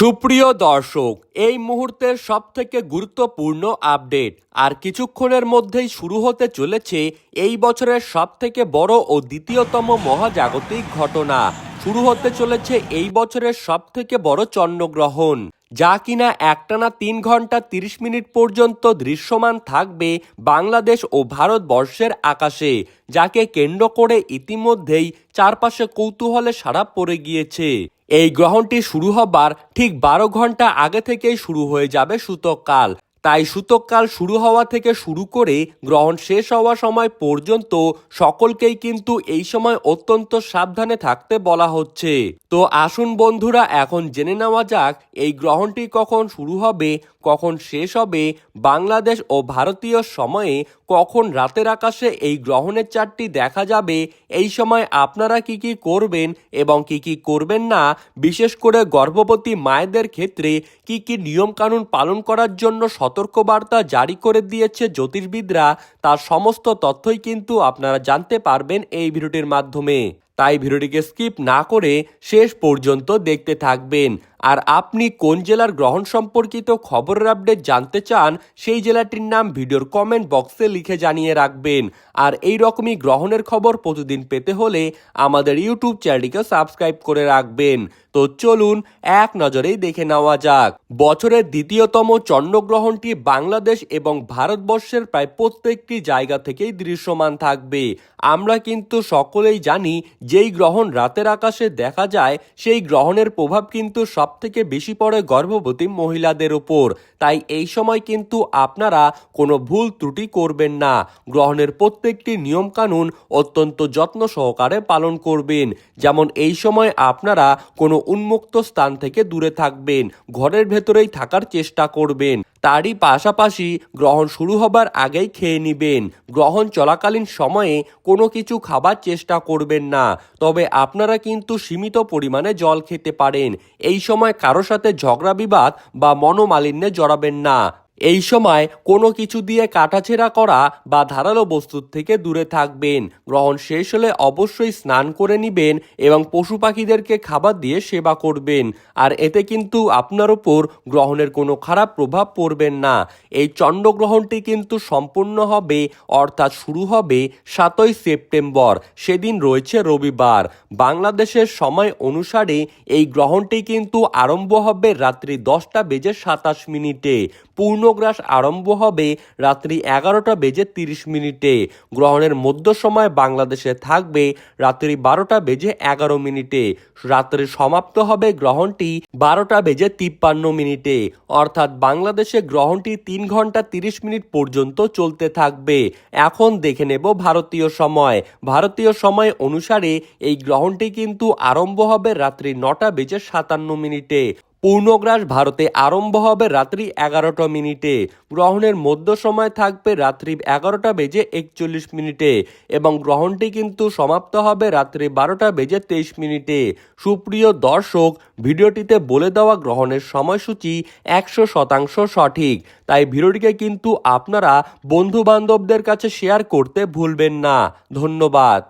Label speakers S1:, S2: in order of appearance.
S1: সুপ্রিয় দর্শক, এই মুহূর্তের সব থেকে গুরুত্বপূর্ণ আপডেট আর কিছুক্ষণের মধ্যেই শুরু হতে চলেছে এই বছরের সব থেকে বড় ও দ্বিতীয়তম মহাজাগতিক ঘটনা। শুরু হতে চলেছে এই বছরের সব থেকে বড় চন্দ্রগ্রহণ। যা কিনা একটানা তিন ঘণ্টা তিরিশ মিনিট পর্যন্ত দৃশ্যমান থাকবে বাংলাদেশ ও ভারতবর্ষের আকাশে, যাকে কেন্দ্র করে ইতিমধ্যেই চারপাশে কৌতূহলে সারা পড়ে গিয়েছে। এই গ্রহণটি শুরু হবার ঠিক বারো ঘণ্টা আগে থেকেই শুরু হয়ে যাবে সূতককাল তাই সূতককাল শুরু হওয়া থেকে শুরু করে গ্রহণ শেষ হওয়া সময় পর্যন্ত সকলকেই কিন্তু এই সময় অত্যন্ত সাবধানে থাকতে বলা হচ্ছে। তো আসুন বন্ধুরা, এখন জেনে নেওয়া যাক, এই গ্রহণটি কখন শুরু হবে, কখন শেষ হবে, বাংলাদেশ ও ভারতীয় সময়ে কখন রাতের আকাশে এই গ্রহণের চারটি দেখা যাবে, এই সময় আপনারা কি কি করবেন এবং কি কি করবেন না, বিশেষ করে গর্ভবতী মায়েদের ক্ষেত্রে কি কি নিয়মকানুন পালন করার জন্য সতর্কবার্তা জারি করে দিয়েছে জ্যোতির্বিদরা। তার সমস্ত তথ্যই কিন্তু আপনারা জানতে পারবেন এই ভিডিওটির মাধ্যমে। তাই ভিডিওটিকে স্কিপ না করে শেষ পর্যন্ত দেখতে থাকবেন। আর আপনি কোন জেলার গ্রহণ সম্পর্কিত খবরের আপডেট জানতে চান, সেই জেলাটির নাম ভিডিওর কমেন্ট বক্সে লিখে জানিয়ে রাখবেন। আর এই রকমই গ্রহণের খবর প্রতিদিন পেতে হলে আমাদের ইউটিউব চ্যানেলটিকে সাবস্ক্রাইব করে রাখবেন। তো চলুন, এক নজরেই দেখে নেওয়া যাক। বছরের দ্বিতীয়তম চন্দ্রগ্রহণটি বাংলাদেশ এবং ভারতবর্ষের প্রায় প্রত্যেকটি জায়গা থেকেই দৃশ্যমান থাকবে। আমরা কিন্তু সকলেই জানি, যেই গ্রহণ রাতের আকাশে দেখা যায়, সেই গ্রহণের প্রভাব কিন্তু সব থেকে বেশি পড়ে গর্ভবতী মহিলাদের ওপর তাই এই সময় কিন্তু আপনারা কোনো ভুল ত্রুটি করবেন না। গ্রহণের প্রত্যেকটি নিয়মকানুন অত্যন্ত যত্ন সহকারে পালন করবেন। যেমন এই সময় আপনারা কোনো উন্মুক্ত স্থান থেকে দূরে থাকবেন। ঘরের ভেতরেই থাকার চেষ্টা করবেন। তারই পাশাপাশি গ্রহণ শুরু হবার আগেই খেয়ে নেবেন। গ্রহণ চলাকালীন সময়ে কোনো কিছু খাবার চেষ্টা করবেন না। তবে আপনারা কিন্তু সীমিত পরিমাণে জল খেতে পারেন। এই সময় কারও সাথে ঝগড়া বিবাদ বা মনোমালিন্যে জড়াবেন না। এই সময় কোনো কিছু দিয়ে কাটাছেড়া করা বা ধারালো বস্তুর থেকে দূরে থাকবেন। গ্রহণ শেষ হলে অবশ্যই স্নান করে নিবেন এবং পশু পাখিদেরকে খাবার দিয়ে সেবা করবেন। আর এতে কিন্তু আপনার উপর গ্রহণের কোনো খারাপ প্রভাব পড়বেন না। এই চন্দ্রগ্রহণটি কিন্তু সম্পূর্ণ হবে, অর্থাৎ শুরু হবে সাতই সেপ্টেম্বর, সেদিন রয়েছে রবিবার। বাংলাদেশের সময় অনুসারে এই গ্রহণটি কিন্তু আরম্ভ হবে রাত্রি দশটা বেজে সাতাশ মিনিটে। পূর্ণগ্রাস আরম্ভ হবে রাত্রি এগারোটা বেজে তিরিশ মিনিটে। গ্রহণের মধ্য সময় বাংলাদেশে থাকবে রাত্রি বারোটা বেজে এগারো মিনিটে। রাত্রে সমাপ্ত হবে গ্রহণটি বারোটা বেজে তিপ্পান্ন মিনিটে। অর্থাৎ বাংলাদেশে গ্রহণটি তিন ঘণ্টা তিরিশ মিনিট পর্যন্ত চলতে থাকবে। এখন দেখে নেব ভারতীয় সময়। ভারতীয় সময় অনুসারে এই গ্রহণটি কিন্তু আরম্ভ হবে রাত্রি নটা বেজে সাতান্ন মিনিটে। পূর্ণগ্রাস ভারতে আরম্ভ হবে রাত্রি এগারোটা মিনিটে। গ্রহণের মধ্য সময় থাকবে রাত্রি এগারোটা বেজে একচল্লিশ মিনিটে এবং গ্রহণটি কিন্তু সমাপ্ত হবে রাত্রি বারোটা বেজে তেইশ মিনিটে। সুপ্রিয় দর্শক, ভিডিওটিতে বলে দেওয়া গ্রহণের সময়সূচি একশো শতাংশ সঠিক। তাই ভিডিওটিকে কিন্তু আপনারা বন্ধু বান্ধবদের কাছে শেয়ার করতে ভুলবেন না। ধন্যবাদ।